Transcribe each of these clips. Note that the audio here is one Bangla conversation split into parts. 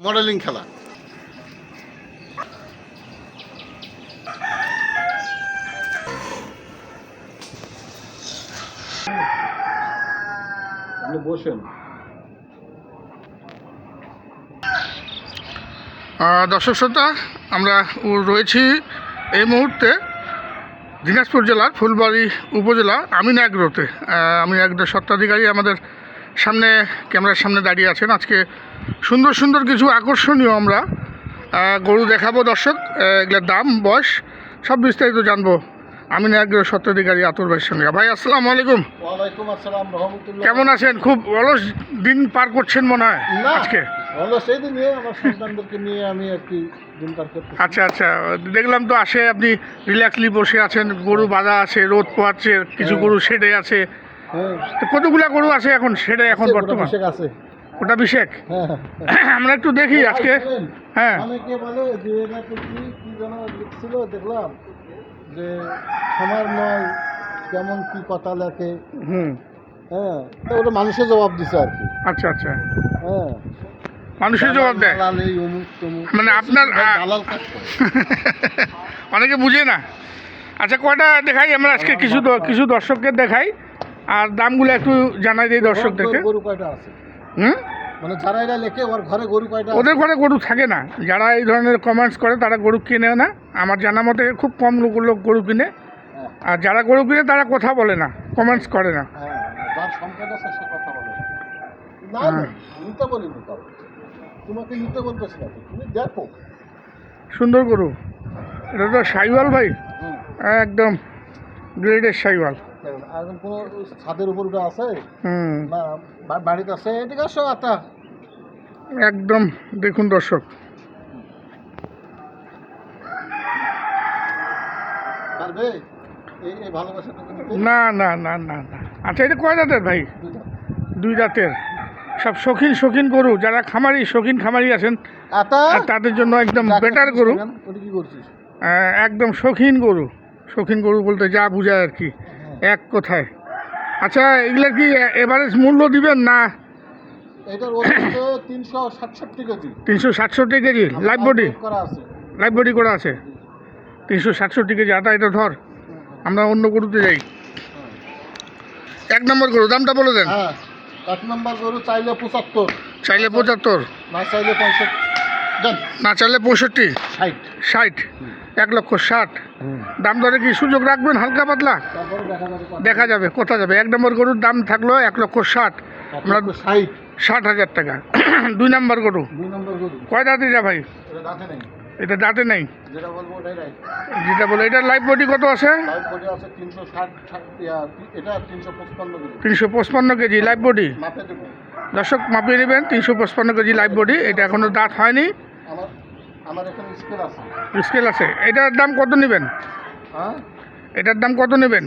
মডেলিং খেলা। আপনি বসেন। দর্শক শ্রোতা আমরা রয়েছি এই মুহূর্তে দিনাজপুর জেলার ফুলবাড়ি উপজেলা আমিন অ্যাগ্রোতে আহ, আমিন অ্যাগ্রোর সত্ত্বাধিকারী আমাদের সামনে ক্যামেরার সামনে দাঁড়িয়ে আছেন। আজকে সুন্দর সুন্দর কিছু আকর্ষণীয় আমরা গরু দেখাবো দর্শক এগুলোর দাম বয়স সব বিস্তারিত জানব। আমিন অ্যাগ্রোর সত্ত্বাধিকারী আতুর ভাইয়ের সঙ্গে। ভাই আসসালাম আলাইকুম। কেমন আছেন? খুব অলস দিন পার করছেন মনে হয় আজকে। আমি আচ্ছা আচ্ছা দেখলাম তো আসে আপনি রিল্যাক্সলি বসে আছেন গরু বাঁধা আছে রোদ পোয়াচ্ছে কিছু হ্যাঁ। গরু শেডে আছে হ্যাঁ তো কতগুলা গরু আছে এখন? সেটা এখন বর্তমান? আছে। ওটা বিশেক হ্যাঁ আমরা একটু দেখি আজকে। হ্যাঁ। অনেকে বলে যে নাকি কি কি যেন লিখছিল দেখলাম যে খামার নয় কেমন কি কথা লেখে। হুম। হ্যাঁ তো ওটা মানুষের জবাব দিছে আর কি। আচ্ছা আচ্ছা। হ্যাঁ। মানুষের জবাব দেয়। মানে আপনার- অনেকে বুঝে না। আচ্ছা কয়টা দেখাই আমরা আজকে? কিছু কিছু দর্শককে দেখাই। আর দামগুলো একটু জানাই দিই দর্শকদেরকে। গরু কয়টা আছে? হুম? মানে যারা এরা লেখে ওর ঘরে গরু কয়টা ওদের ঘরে গরু থাকে না। যারা এই ধরনের কমেন্টস করে তারা গরু কিনেও না। আমার জানা মতে খুব কম লোক লোক গরু কিনে। হ্যাঁ, আর যারা গরু কিনে তারা কথা বলে না কমেন্টস করে না। হ্যাঁ, যার সম্পদ আছে সে কথা বলে। না না হ্যাঁ। নিতে বলিনি তোমাকে নিতে বলতেছি না তুমি দেখো। সুন্দর গরু। এটা তো সাইওয়াল ভাই। একদম গ্রেডের সাইওয়াল। আর কোনো ছাদের উপর ওটা আছে? না বাড়িতে আছে? এদিকে আসো আটা একদম দেখুন দর্শক। না না না না না। আচ্ছা এটা কয় দাঁতের ভাই? দুই দাঁতের। সব শৌখিন শৌখিন গরু যারা খামারি শৌখিন খামারি আছেন তাদের জন্য একদম বেটার গরু। একদম শৌখিন গরু। শৌখিন গরু বলতে যা বোঝায় আর কি। এক কথায়? আচ্ছা এগুলা কি এভারেজ মূল্য দিবেন না? এটার তিনশো সাতষট্টি কেজি। তিনশো সাতষট্টি কেজি লাইভ বডি করা আছে। লাইভ বডি করা আছে? তিনশো সাতষট্টি কেজি আটা এটা ধর। আমরা অন্য গরুতে যাই। এক নম্বর গরু দামটা বলে দেন। হ্যাঁ এক নম্বর গরু চাইলে পঁচাত্তর। চাইলে পঁচাত্তর। না চাইলে পঁয়ষট্টি। না চাইলে পঁয়ষট্টি? ষাট। ষাট। এক লক্ষ ষাট। দাম দরে কি সুযোগ রাখবেন হালকা পাতলা? দেখা যাবে কোথা যাবে। এক নম্বর গরুর দাম থাকল এক লক্ষ ষাট। আমরা ষাট। হাজার টাকা। দুই নম্বর গরু। কয় ভাই? এটা দাঁতে নেই। এটা দাঁতে নেই? যেটা বলে এটা লাইভ বডি কত আছে? তিনশো পঁচপান্ন কেজি। লাইভ বডি দর্শক মাপিয়ে নেবেন তিনশো পঁচপান্ন কেজি লাইভ বডি এটা এখনও দাঁত হয়নি। আমার এখানে স্কেল আছে। স্কেল আছে। এটার দাম কত নেবেন? হ্যাঁ? এটার দাম কত নেবেন?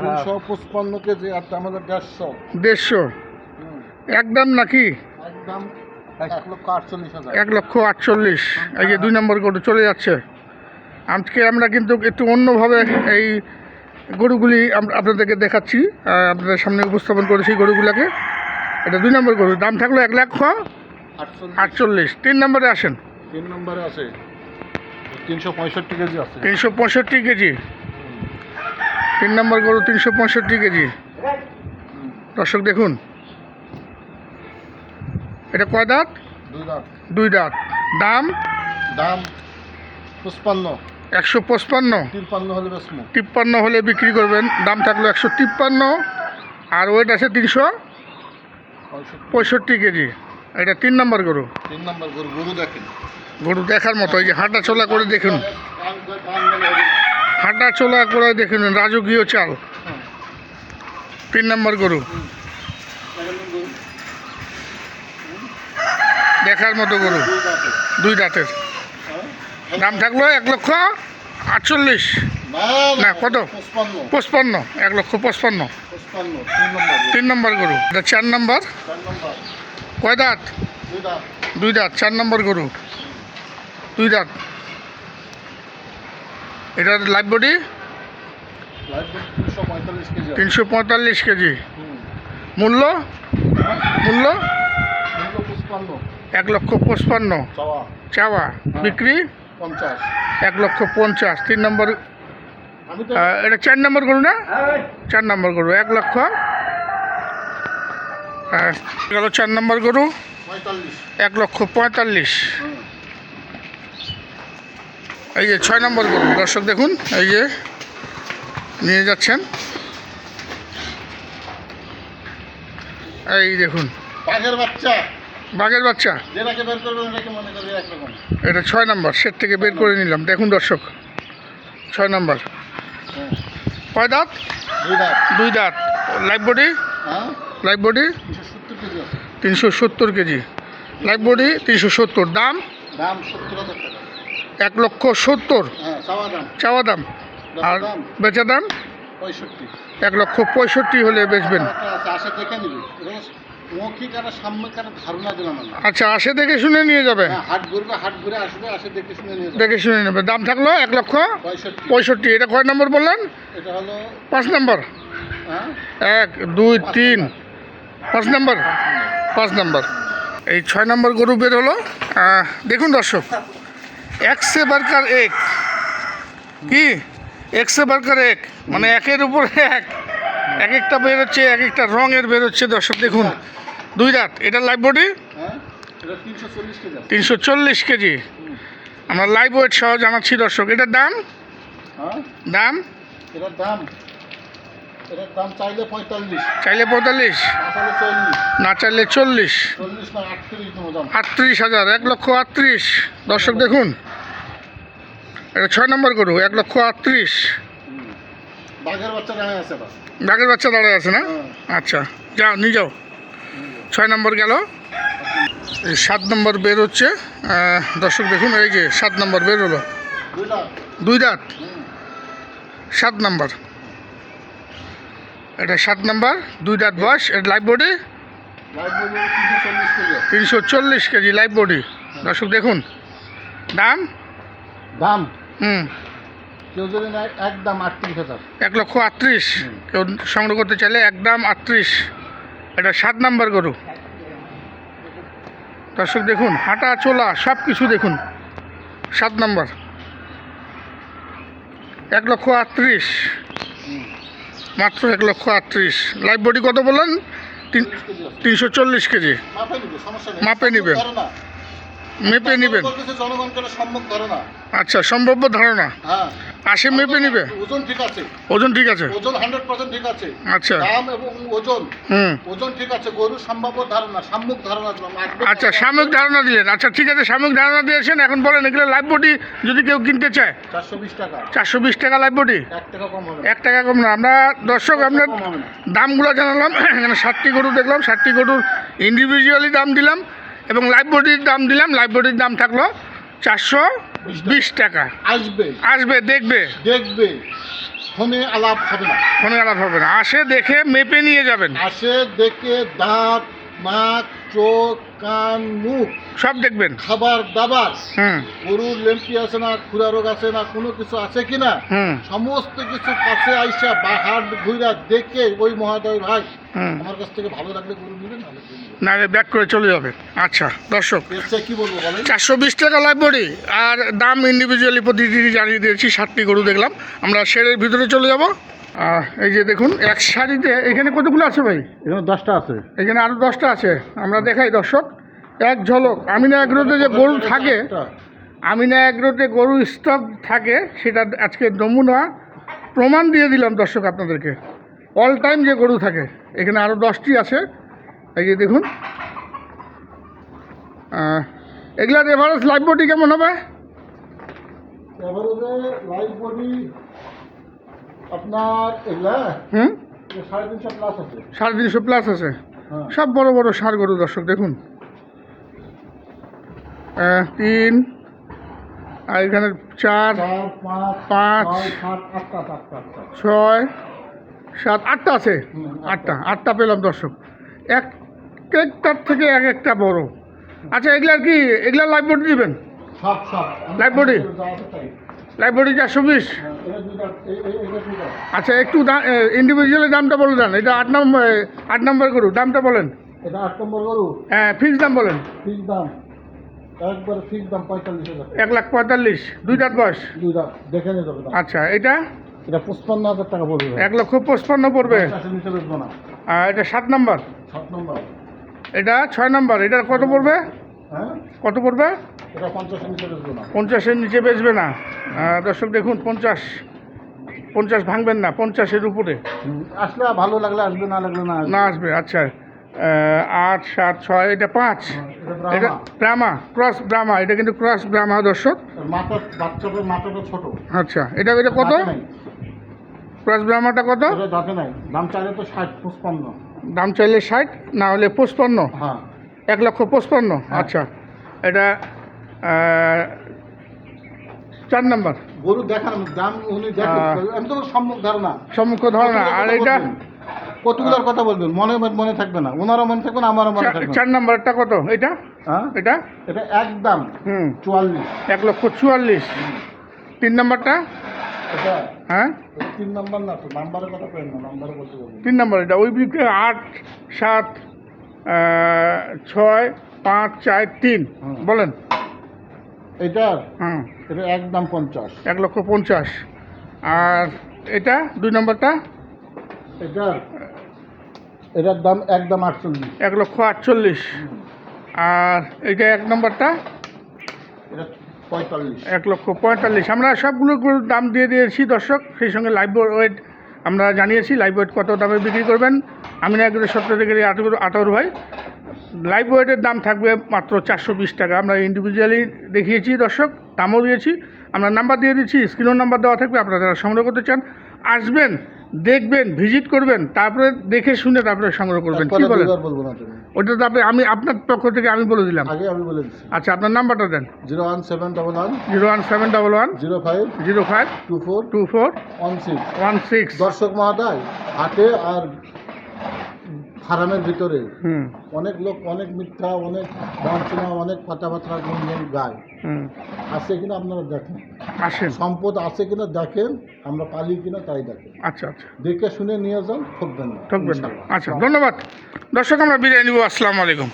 তিনশো পঁচপান্ন কেজি আর আমাদের দেড়শো। দেড়শো? একদম নাকি? একদম এক লক্ষ আটচল্লিশ এই যে দুই নম্বর গরু চলে যাচ্ছে। আজকে আমরা কিন্তু একটু অন্যভাবে এই গরুগুলি আপনাদেরকে দেখাচ্ছি। আপনাদের সামনে উপস্থাপন করেছি গরুগুলোকে। এটা দুই নম্বর গরু। দাম থাকল এক লক্ষ আটচল্লিশ। তিন নম্বরে আসেন। তিন নম্বরে আছে। তিনশো পঁয়ষট্টি কেজি আছে। তিনশো পঁয়ষট্টি কেজি। তিন নম্বর গরু তিনশো পঁয়ষট্টি কেজি। দর্শক দেখুন। এটা কয় দাঁত? দুই দাঁত। দাম? দাম পঁচপান্ন। একশো পঁচপান্ন। তিপ্পান্ন হলে তিপ্পান্ন হলে বিক্রি করবেন। দাম থাকল একশো তিপ্পান্ন। আর ওয়েট আছে তিনশো পঁয়ষট্টি কেজি। এটা তিন নম্বর গরু। তিন নম্বর গরু গরু দেখেন। গরু দেখার মতো এই যে হাঁটা চলা করে দেখুন। হাঁটা চলা করে দেখুন রাজকীয় চাল। তিন নম্বর গরু। দেখার মতো গরু দুই দাঁতের। দাম থাকল এক লক্ষ আটচল্লিশ। না, কত? পঁচপান্ন। এক লক্ষ পঁচপান্ন। পঁচপান্ন তিন নম্বর গরু। এটা চার নম্বর। কয় দাঁত? দুই দাঁত। চার নম্বর গরু। দুই দাঁত। এটার লাইভ বডি তিনশো পঁয়তাল্লিশ কেজি। মূল্য? মূল্য? এক লক্ষ পঁচপান্ন। চাওয়া। চাওয়া। বিক্রি? এক লক্ষ পঞ্চাশ। তিন নম্বর এটা চার নম্বর গরু না? চার নম্বর গরু। এক লক্ষ আহ, গেল চার নম্বর গরু। এক লক্ষ পঁয়তাল্লিশ। এই যে ছয় নম্বর গরু। দর্শক দেখুন এই যে নিয়ে যাচ্ছেন। এই দেখুন। বাঘের বাচ্চা। বাঘের বাচ্চা। এটা ছয় নম্বর সেট থেকে বের করে নিলাম। দেখুন দর্শক ছয় নম্বর। হ্যাঁ। কয় দাঁত? দুই দাঁত। দুই দাঁত। Live body? হ্যাঁ। লাইভ বডি তিনশো সত্তর কেজি। লাইভ বডি তিনশো সত্তর। দাম? এক লক্ষ সত্তর। হ্যাঁ চাওয়া দাম। আর বেচা দাম? এক লক্ষ পঁয়ষট্টি হলে বেচবেন। আচ্ছা আসে দেখে শুনে নিয়ে যাবে। দেখে শুনে নেবে। দাম থাকল এক লক্ষ পঁয়ষট্টি। পঁয়ষট্টি। এটা কয় নম্বর বললেন? পাঁচ নম্বর। হ্যাঁ? এক দুই তিন। পাঁচ নম্বর পাঁচ নম্বর। এই ছয় নম্বর গরু বের হলো। দেখুন দর্শক এক সে বারকার এক। কি? এক সে বারকার এক মানে একের উপর এক। এক একটা বেরোচ্ছে এক একটা রঙের বেরোচ্ছে দর্শক দেখুন। দুই রাত এটা লাইভ বডি তিনশো চল্লিশ কেজি। আমরা লাইভ ওয়েট সহ জানাচ্ছি দর্শক এটার দাম? হ্যাঁ। দাম? দাম? এটার দাম চাইলে পঁয়তাল্লিশ। চাইলে পঁয়তাল্লিশ? না চাইলে চল্লিশ। চল্লিশ আটত্রিশ হাজার এক লক্ষ আটত্রিশ। দর্শক দেখুন এটা ছয় নম্বর গরু এক লক্ষ আটত্রিশ। বাঘের বাচ্চা দাঁড়ায় আছে বাঘের বাচ্চা দাঁড়ায় আছে না? হ্যাঁ। আচ্ছা যাও নিয়ে যাও। ছয় নম্বর গেল। সাত নম্বর বের হচ্ছে। দর্শক দেখুন এই যে সাত নম্বর বের হলো। দুই দাঁত। সাত নম্বর। এটা সাত নম্বর দুই দাঁত বয়স এটা লাইভ বডি তিনশো চল্লিশ কেজি। আছে তিনশো চল্লিশ কেজি লাইভ বডি দর্শক দেখুন দাম? দাম? হুম। কেউ যদি একদম আটত্রিশ হাজার। এক লক্ষ আটত্রিশ। কেউ সংগ্রহ করতে চাইলে একদম আটত্রিশ। এটা সাত নাম্বার গরু। দর্শক দেখুন হাঁটা চলা সব কিছু দেখুন। সাত নাম্বার। এক লক্ষ আটত্রিশ। মাত্র এক লক্ষ আটত্রিশ। লাইভ বডি কত বললেন? তিনশো চল্লিশ কেজি। মাপে নিবে সমস্যা নেই। মাপে নেবেন? আচ্ছা সম্ভাব্য ধারণা? হ্যাঁ। আসে মেপে নিবে? ওজন ঠিক আছে। ওজন ঠিক আছে? ওজন হান্ড্রেড পার্সেন্ট ঠিক আছে। আচ্ছা। দাম এবং ওজন। হুম। ওজন ঠিক আছে গরুর সম্ভাব্য ধারণা সাম্যক ধারণা আচ্ছা সাময়িক ধারণা দিলেন। আচ্ছা ঠিক আছে সাময়িক ধারণা দিয়েছেন। এখন বলেন এগুলো লাইভ বডি যদি কেউ কিনতে চায়? চারশো বিশ টাকা। চারশো বিশ টাকা লাইভ বডি এক টাকা কম না। আমরা দর্শক আপনার দামগুলো জানালাম। এখানে ষাটটি গরু দেখলাম। ষাটটি গরুর ইন্ডিভিজুয়ালি দাম দিলাম। এবং লাইভ বডির দাম দিলাম লাইভ বডির দাম থাকল চারশো বিশ টাকা। আসবে। আসবে দেখবে। দেখবে। ফোনে আলাপ হবে না। ফোনে আলাপ হবে না। আসে দেখে মেপে নিয়ে যাবেন। আসে দেখে দাঁত নাক চোখ কান মুখ সব দেখবেন। খাবার দাবার। হুম। গরুর লেম্পি আছে না খুরা রোগ আছে না কোনো কিছু আছে কি না? সমস্ত কিছু কাছে আইসা বা হাট ঘুরা দেখে ওই মহাদয় ভাই আমার কাছ থেকে ভালো লাগলে গরু নেবেন নেবেন। নাহলে ব্যাক করে চলে যাবে। আচ্ছা দর্শক চারশো বিশ টাকা লাইব্রেরি আর দাম ইন্ডিভিজুয়ালি প্রতিদিনই জানিয়ে দিয়েছি ষাটটি গরু দেখলাম। আমরা শেডের ভিতরে চলে যাব। এই যে দেখুন এক শাড়িতে এখানে কতগুলো আছে ভাই? এখানে দশটা আছে। এখানে আরও দশটা আছে। আমরা দেখাই দর্শক এক ঝলক। আমিনা এগ্রোতে যে গরু থাকে আমিনা এগ্রোতে গরু স্টক থাকে সেটা আজকে নমুনা প্রমাণ দিয়ে দিলাম দর্শক আপনাদেরকে। অল টাইম যে গরু থাকে এখানে আরও দশটি আছে। এই যে দেখুন। এগুলার এভারেজ লাইফ বডি কেমন হবে? এবারে বডি আপনার এগুলা হুম? সাড়ে তিনশো প্লাস আছে। হ্যাঁ। সব বড় বড় সার গরু দর্শক দেখুন। তিন আর এখানে চার পাঁচ ছয় সাত আটটা আছে? আটটা আটটা পেলাম দর্শক। এক একটার থেকে এক একটা বড়। আচ্ছা এগুলার কি এগুলার লাইভ বডি দিবেন? আছে তাই। লাইভ বডি চারশো বিশ? হ্যাঁ, আচ্ছা একটু ইন্ডিভিজুয়ালি দামটা বলে দেন। এটা আট নম্বর আট নম্বর করু দামটা বলেন। এটা আট নম্বর গরু? হ্যাঁ ফিক্স দাম বলেন। ঠিক দাম। একবারে ফিক্স দাম পঁয়তাল্লিশ হাজার এক লাখ পঁয়তাল্লিশ দুই দাঁত বয়স? দুই দেখে আচ্ছা এটা? এটা পঁচপান্ন হাজার টাকা পড়বে। এক লক্ষ পঁচপান্ন পড়বে। আর এটা সাত নম্বর? সাত নম্বর। এটা ছয় নম্বর এটা কত পড়বে? হ্যাঁ? কত পড়বে? পঞ্চাশের নিচে বেচবো না। দর্শক দেখুন পঞ্চাশ। পঞ্চাশ ভাঙবেন না পঞ্চাশের উপরে। আসলে ভালো লাগলে আসবে না লাগলে না আসবে। না আসবে আচ্ছা। আট সাত ছয় এটা পাঁচ। এটা এটা ব্রাহ্মা। ব্রাহ্মা ক্রস ব্রাহ্মা এটা কিন্তু ক্রস ব্রাহ্মা দর্শক। ছোট। আচ্ছা এটা এটা কত? ক্রস ব্রাহ্মাটা কত? দাম চাইলে তো ষাট পঁচপান্ন। দাম চাইলে ষাট না হলে পঁচপান্ন। হ্যাঁ। এক লক্ষ পঁচপান্ন আচ্ছা। এটা চার নম্বর। গরু দেখান দাম উনি আমি তো সম্মুখ ধারণা। সম্মুখ ধারণা। আর এটা কতগুলোর কথা বলবেন? মনে মনে থাকবে না। ওনারও মনে থাকবে না আমারও মনে থাকবে চার নম্বরটা কত? এটা? হ্যাঁ। এটা? এটা একদম হুম। চুয়াল্লিশ। এক লক্ষ চুয়াল্লিশ। তিন নম্বরটা? হ্যাঁ? তিন নাম্বার না তো নাম্বারের কথা কেন না নাম্বারে বলতে তিন নম্বর এটা ওই বিক্রি আট সাত ছয় পাঁচ চার তিন। বলেন। এটার হুম এটা একদম পঞ্চাশ। এক লক্ষ পঞ্চাশ। আর এটা দুই নম্বরটা? এটার এটার দাম একদম আটচল্লিশ। এক লক্ষ আটচল্লিশ। আর এটা এক নম্বরটা? এটা পঁয়তাল্লিশ। এক লক্ষ পঁয়তাল্লিশ। আমরা সবগুলো দাম দিয়ে দিয়েছি, দর্শক। সেই সঙ্গে লাইভ ওয়েট আমরা জানিয়েছি লাইভ ওয়েট কত দামে বিক্রি করবেন? আমি না একদম সত্তর থেকে আঠারো ভাই। লাইভ ওয়েটের দাম থাকবে মাত্র চারশো বিশ টাকা। আমরা ইন্ডিভিজুয়ালি দেখিয়েছি, দর্শক। দামও দিয়েছি। আমরা নাম্বার দিয়ে দিচ্ছি স্ক্রিনও নাম্বার দেওয়া থাকবে, আপনারা যারা সংগ্রহ করতে চান, আসবেন। দেখবেন ভিজিট করবেন তারপরে দেখে শুনে তারপরে সংগ্রহ করবেন। কি বলেন? বলব না ওটা তো আপনি আমি আপনার পক্ষ থেকে আমি বলে দিলাম। আগে আমি বলে দিচ্ছি আচ্ছা আপনার নাম্বারটা দেন। Zero one seven double one zero one seven double one zero five zero five two four two four one six. One six. দর্শক মহাদায় হাতে আর ফার্মের ভিতরে হুম। অনেক লোক অনেক মিথ্যা অনেক বঞ্চনা অনেক কথাবার্তা গুঞ্জন গায়। হুম। আছে কিনা আপনারা দেখেন? আসেন। সম্পদ আছে কিনা দেখেন আমরা পালি কিনা তাই দেখেন। আচ্ছা আচ্ছা। দেখে শুনে নিয়ে যান ঠকবেন না ঠকবেন না। আচ্ছা ধন্যবাদ। দর্শক আমরা বিদায় নিব। আসসালামু আলাইকুম।